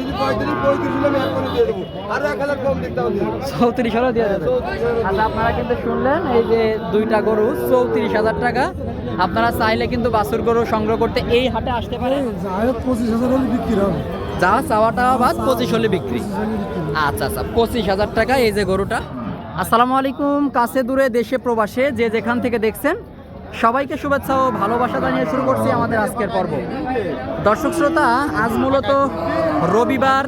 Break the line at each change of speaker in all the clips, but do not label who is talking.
দাম পঁয়ত্রিশ পঁয়ত্রিশ হলে আমি এখনই দিয়ে দেবো। আর এক হাজার কম দিতে হবে।
চৌত্রিশ হাজার দিয়ে দেবেন আচ্ছা আপনারা কিন্তু শুনলেন এই যে দুইটা গরু চৌত্রিশ হাজার টাকা। আপনারা চাইলে কিন্তু বাছুর গরু সংগ্রহ করতে এই হাটে আসতে পারেন।
পঁচিশ হাজার হলে বিক্রি হবে।
যা চাওয়াটা বাদ পঁচিশ হলে বিক্রি। আচ্ছা আচ্ছা পঁচিশ হাজার টাকা এই যে গরুটা। আসসালামু আলাইকুম কাছে দূরে দেশে প্রবাসে যে যেখান থেকে দেখছেন সবাইকে শুভেচ্ছা ও ভালোবাসা জানিয়ে শুরু করছি আমাদের আজকের পর্ব। দর্শক শ্রোতা, আজ মূলত রবিবার,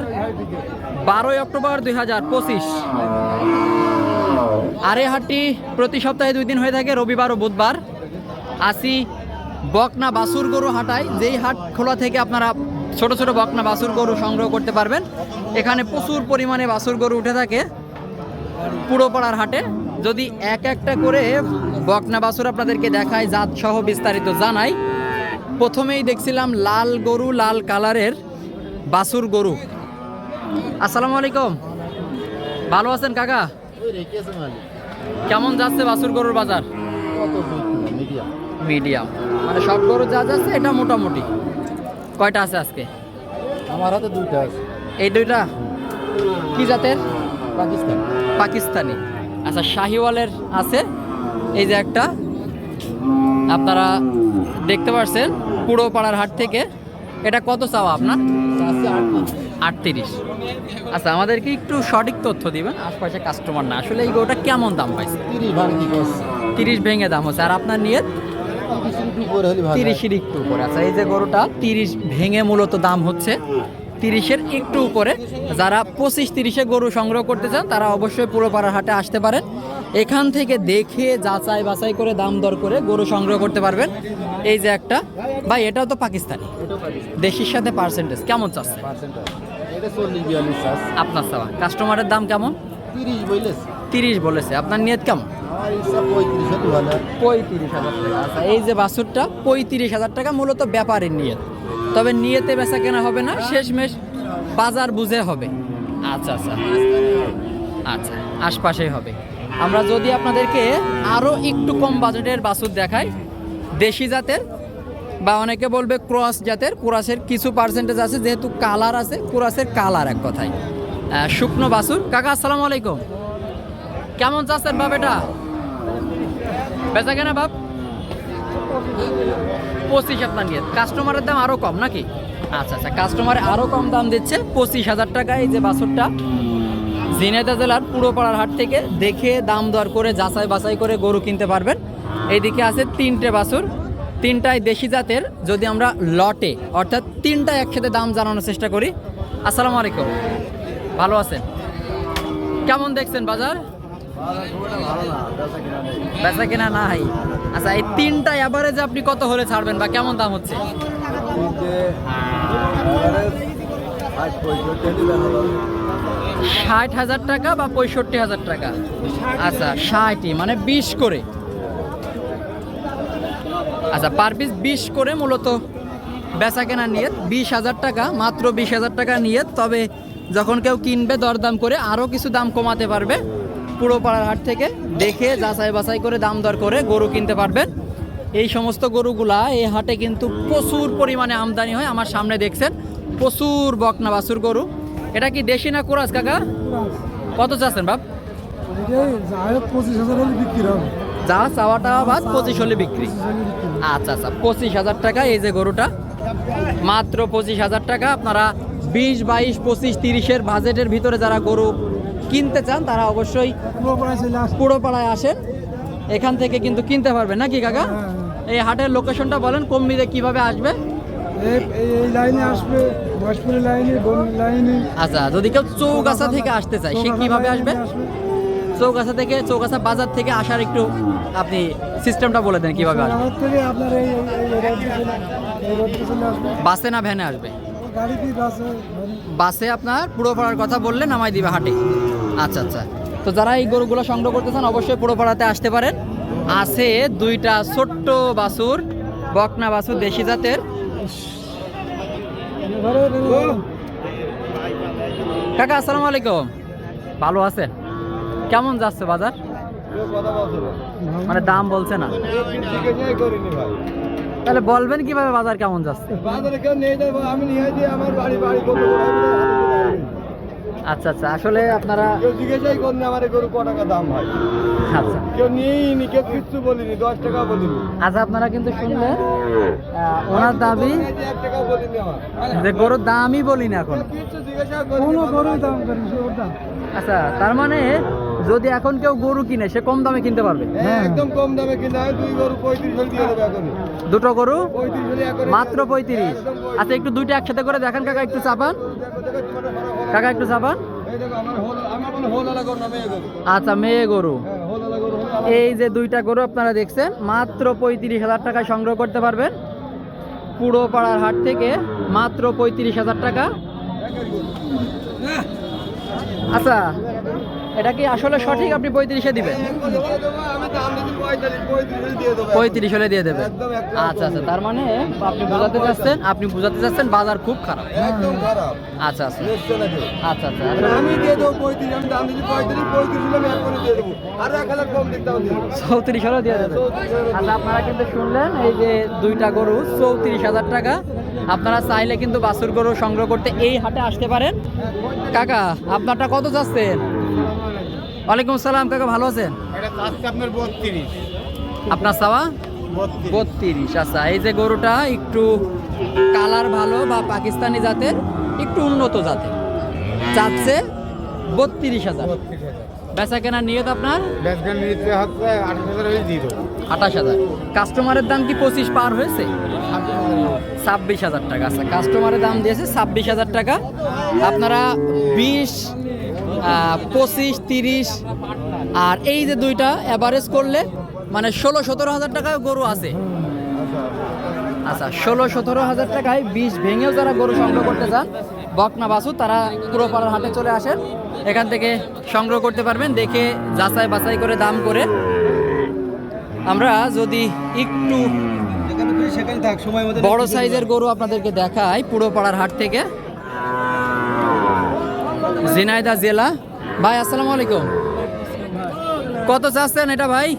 বারোই অক্টোবর দুই হাজার পঁচিশ। আর হাটটি প্রতি সপ্তাহে দুই দিন হয়ে থাকে রবিবার ও বুধবার। আসি বকনা বাসুর গরু হাটায়। যেই হাট খোলা থেকে আপনারা ছোট ছোট বকনা বাসুর গরু সংগ্রহ করতে পারবেন। এখানে প্রচুর পরিমাণে বাসুর গরু উঠে থাকে পুরোপাড়ার হাটে। যদি এক একটা করে বকনা বাসুর আপনাদেরকে দেখায় জাত সহ বিস্তারিত জানাই। প্রথমেই দেখছিলাম লাল গরু লাল কালারের বাসুর গরু। আসসালামু আলাইকুম। ভালো আছেন কাকা? কেমন যাচ্ছে বাসুর গরুর বাজার? মিডিয়াম। মানে সব গরু যা যাচ্ছে এটা মোটামুটি। কয়টা আছে আজকে?
আমার হাতে দুইটা আছে।
এই দুইটা? কি জাতের?
পাকিস্তান।
পাকিস্তানি। আচ্ছা শাহিওয়ালের আছে। এই যে একটা। আপনারা দেখতে পাচ্ছেন পুরো পাড়ার হাট থেকে। এটা কত চাওয়া আপনার? আটত্রিশ। আচ্ছা আমাদেরকে একটু সঠিক তথ্য দিবেন। আশপাশে কাস্টমার না। আসলে এই গরুটা কেমন দাম পাইছে?
তিরিশ
ভেঙে দাম হচ্ছে। আর আপনার নিয়ে
তিরিশ একটু উপরে
তিরিশের একটু উপরে। আচ্ছা এই যে গরুটা তিরিশ ভেঙে মূলত দাম হচ্ছে তিরিশের একটু উপরে। যারা পঁচিশ তিরিশে গরু সংগ্রহ করতে চান, তারা অবশ্যই পুরো পাড়ার হাটে আসতে পারেন। এখান থেকে দেখে যাচাই বাছাই করে দাম দর করে গরু সংগ্রহ করতে পারবেন। এই যে একটা, ভাই, এটাও তো পাকিস্তানি। দেশির সাথে পার্সেন্টেজ কেমন চাচ্ছে? আপনার চাওয়া। কাস্টমারের দাম কেমন?
তিরিশ বইলেছে
তিরিশ বলেছে। আপনার নিয়ত কেমন?
পঁয়ত্রিশ
হাজার টাকা। আচ্ছা এই যে বাছুরটা, পঁয়ত্রিশ হাজার টাকা মূলত ব্যাপারের নিয়ত। তবে নিয়েতে বেচা কেনা হবে না, শেষমেশ বাজার বুঝে হবে। আচ্ছা আচ্ছা। আচ্ছা আশপাশেই হবে। আমরা যদি আপনাদেরকে আরও একটু কম বাজেটের বাছুর দেখাই, দেশি জাতের বা অনেকে বলবে ক্রস জাতের, ক্রসের কিছু পার্সেন্টেজ আছে, যেহেতু কালার আছে, ক্রসের কালার এক কথায়। শুকনো বাছুর। কাকা, আসসালামু আলাইকুম। কেমন চাচ্ছেন বাপ এটা? বেচা কেনা বাপ? পঁচিশ আপনার নিয়ে কাস্টমারের দাম আরও কম নাকি? আচ্ছা আচ্ছা কাস্টমার আরও কম দাম দিচ্ছে। পঁচিশ হাজার টাকা এই যে বাছরটা। ঝিনাইদহ জেলার পুরোপাড়ার হাট থেকে দেখে দাম দর করে যাচাই বাছাই করে গরু কিনতে পারবেন। এইদিকে আছে তিনটে বাছুর। তিনটায় দেশি জাতের। যদি আমরা লটে অর্থাৎ তিনটা একসাথে দাম জানানোর চেষ্টা করি। আসসালামু আলাইকুম। ভালো আছেন? কেমন দেখছেন বাজার? বেচা কেনা নাই। আচ্ছা এই তিনটা অ্যাভারেজ আপনি কত হলে ছাড়বেন বা কেমন দাম হচ্ছে? ষাট হাজার টাকা বা পঁয়ষট্টি হাজার টাকা? আচ্ছা ষাটই মানে বিশ করে। আচ্ছা পার পিস বিশ করে মূলত বেচা কেনা নিয়ে বিশ হাজার টাকা, মাত্র বিশ হাজার টাকা নিয়ে তবে যখন কেউ কিনবে দরদাম করে আরও কিছু দাম কমাতে পারবে। পুরো পাড়ার হাট থেকে দেখে যাচাই বাছাই করে দাম দর করে গরু কিনতে পারবেন। এই সমস্ত গরুগুলা এই হাটে কিন্তু প্রচুর পরিমাণে আমদানি হয়, আমার সামনে দেখছেন, প্রচুর বকনা বাছুর গরু। এটা কি দেশি না কোরাস কাকা? কত চাচ্ছেন বাপ? যা চাওয়াটা বাদ, পঁচিশ হলে বিক্রি। আচ্ছা আচ্ছা পঁচিশ হাজার টাকা এই যে গরুটা। মাত্র পঁচিশ হাজার টাকা, আপনারা বিশ, বাইশ, পঁচিশ, তিরিশের বাজেটের ভিতরে যারা গরু কিনতে চান তারা অবশ্যই
পুরো প্রায় চলে আসবে
পুরো পাড়ায় আসেন। এখান থেকে কিন্তু কিনতে পারবেন নাকি কাকা? এই হাটের লোকেশনটা বলেন কম্বিতে কীভাবে আসবে?
এই লাইনে আসবে বয়সপুরের লাইনে লাইনে।
আচ্ছা যদি কেউ চৌগাছা থেকে আসতে চায় সে কীভাবে আসবে? চৌগাছা থেকে চৌগাছা বাজার থেকে আসার একটু আপনি সিস্টেমটা বলে দেন কীভাবে বাসে না ভ্যানে আসবে?
বাসে
বাসে আপনার পুরো পাড়ার কথা বললে নামাই দিবে হাটে। আচ্ছা আচ্ছা। তো যারা এই গরুগুলো সংগ্রহ করতে চান, অবশ্যই পুরো পাড়াতে আসতে পারেন। আছে দুইটা ছোট্ট বাছুর, বকনা বাছুর দেশি জাতের। কাকা, আসসালামু আলাইকুম। ভালো আছেন? কেমন যাচ্ছে বাজার? মানে দাম বলছে না। তাহলে বলবেন কীভাবে বাজার কেমন যাচ্ছে?
বাজারে কেউ নিয়ে যাব। আমি নিয়ে আমার বাড়ি বাড়ি
আচ্ছা আচ্ছা আসলে আপনারা
কেউ জিজ্ঞাসাই করেন আমার গরু ক টাকা দাম ভাই
আচ্ছা।
কেউ নিয়েই নি কেউ কিচ্ছু বলিনি দশ টাকা বলিনি।
আচ্ছা আপনারা কিন্তু শুনলেন ওনার দাবি
এক টাকা বলিনি আমার।
যে গরুর দামই বলি না এখন
কিচ্ছু জিজ্ঞাসা
কোনো
করেনি
গরুই দাম করেন ওর দাম।
আচ্ছা তার মানে যদি এখন কেউ গরু কিনে সে কম দামে কিনতে পারবে?
হ্যাঁ, একদম কম দামে কিনা দুই গরু পঁয়ত্রিশ দিয়ে দেবে এখন
দুটো গরু? মাত্র পঁয়ত্রিশ। আচ্ছা একটু দুইটা একসাথে করে দেখেন কাকা একটু চাপান
দেখো দেখো তোমার হলো-
কাকা একটু
গরু
আচ্ছা মেয়ে গরু।
হ্যাঁ
এই যে দুইটা গরু আপনারা দেখছেন মাত্র পঁয়ত্রিশ হাজার টাকায় সংগ্রহ করতে পারবেন। পুরো পাড়ার হাট থেকে মাত্র পঁয়ত্রিশ হাজার টাকা। আচ্ছা এটা কি আসলে সঠিক? আপনি পঁয়ত্রিশে দিবেন।
পঁয়ত্রিশ হলে দিয়ে দেবো।
আচ্ছা আচ্ছা তার মানে আপনি বোঝাতে চাচ্ছেন আপনি বোঝাতে চাচ্ছেন বাজার খুব খারাপ।
একদম খারাপ।
আচ্ছা আচ্ছা। আচ্ছা আচ্ছা।
আমি দিয়ে দেবো পঁয়ত্রিশ আমি দাম দিচ্ছি পঁয়ত্রিশ পঁয়ত্রিশ হলে আমি দিয়ে দেবো। আর এক হাজার কম দিতে
চৌত্রিশ হলেও দিয়ে দেবেন আচ্ছা আপনারা কিন্তু শুনলেন এই যে দুইটা গরু চৌত্রিশ হাজার টাকা। আপনারা চাইলে কিন্তু বাছুর গরু সংগ্রহ করতে এই হাটে আসতে পারেন। কাকা আপনারটা কত চাচ্ছেন ওয়ালাইকুম আসসালাম কাকা ভালো আছেন?
আপনার বত্রিশ।
আপনার চাওয়া?
বত্রিশ।
আচ্ছা এই যে গরুটা একটু কালার ভালো বা পাকিস্তানি জাতের একটু উন্নত জাতের। চাচ্ছে বত্রিশ হাজার। বেচা কেনার নিয়ত আপনার? আঠাশ হাজার। কাস্টমারের দাম কি পঁচিশ পার হয়েছে? ছাব্বিশ হাজার টাকা। আচ্ছা কাস্টমারের দাম দিয়েছে ছাব্বিশ হাজার টাকা। আপনারা বিশ পঁচিশ তিরিশ। আর এই যে দুইটা অ্যাভারেজ করলে মানে ষোলো সতেরো হাজার টাকায় গরু আছে। আচ্ছা ষোলো সতেরো হাজার টাকায় বিষ ভেঙেও যারা গরু সংগ্রহ করতে চান বকনা বাসু তারা পুরোপাড়ার হাটে চলে আসেন। এখান থেকে সংগ্রহ করতে পারবেন দেখে যাচাই বাছাই করে দাম করে। আমরা যদি একটু বড় সাইজের গরু আপনাদেরকে দেখাই পুরো পাড়ার হাট থেকে। ঝিনাইদা জেলা। ভাই, আসসালামু আলাইকুম। কত চাচ্ছেন এটা ভাই?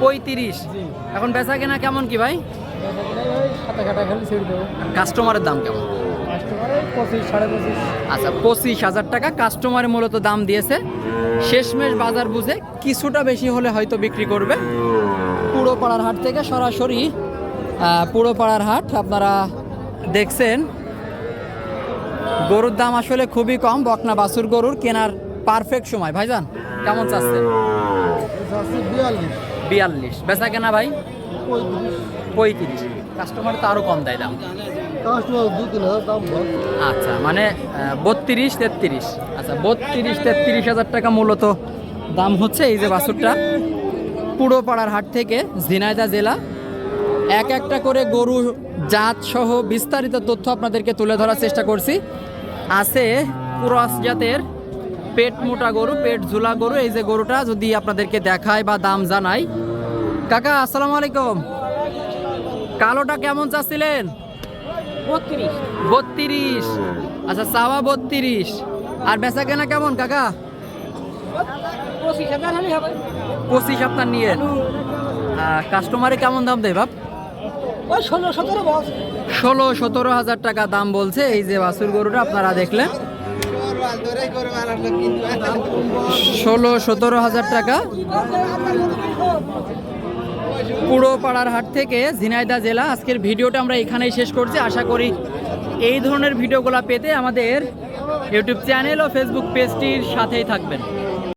পঁয়ত্রিশ। এখন বেচা কেনা কেমন কি ভাই? কাস্টমারের দাম কেমন? আচ্ছা পঁচিশ হাজার টাকা। কাস্টমারে মূলত দাম দিয়েছে। শেষমেশ বাজার বুঝে কিছুটা বেশি হলে হয়তো বিক্রি করবে। পুরো পাড়ার হাট থেকে সরাসরি পুরো পাড়ার হাট আপনারা দেখছেন। গরুর দাম আসলে খুবই কম বকনা বাছুর গরুর কেনার পারফেক্ট সময়। ভাইজান কেমন চাচ্ছেন
বিয়াল্লিশ।
বেচা কেনা ভাই? পঁয়ত্রিশ। কাস্টমার তো আরও কম দেয় দাম। আচ্ছা মানে বত্রিশ তেত্রিশ। আচ্ছা বত্রিশ তেত্রিশ হাজার টাকা মূলত দাম হচ্ছে এই যে বাছুরটা। পুরো পাড়ার হাট থেকে ঝিনাইদা জেলা এক একটা করে গরু জাত সহ বিস্তারিত তথ্য আপনাদেরকে তুলে ধরার চেষ্টা করছি। আছে ক্রস জাতের পেট মোটা গরু পেট ঝুলা গরু। এই যে গরুটা যদি আপনাদেরকে দেখায় বা দাম জানাই। কাকা আসসালামু আলাইকুম। কালোটা কেমন চাচ্ছিলেন?
বত্রিশ।
বত্রিশ। আচ্ছা চাওয়া বত্রিশ। আর বেচা কেনা কেমন কাকা?
পঁচিশ
আপনার নিয়ে। কাস্টমারে কেমন দাম দেয় বাপ? ষোলো, সতেরো হাজার টাকা দাম বলছে। এই যে বাছুর গরুটা, আপনারা দেখলেন। ষোলো, সতেরো হাজার টাকা। পুরো পাড়ার হাট থেকে ঝিনাইদা জেলা। আজকের ভিডিওটা আমরা এখানেই শেষ করছি। আশা করি এই ধরনের ভিডিওগুলো পেতে আমাদের ইউটিউব চ্যানেল ও ফেসবুক পেজটির সাথেই থাকবেন।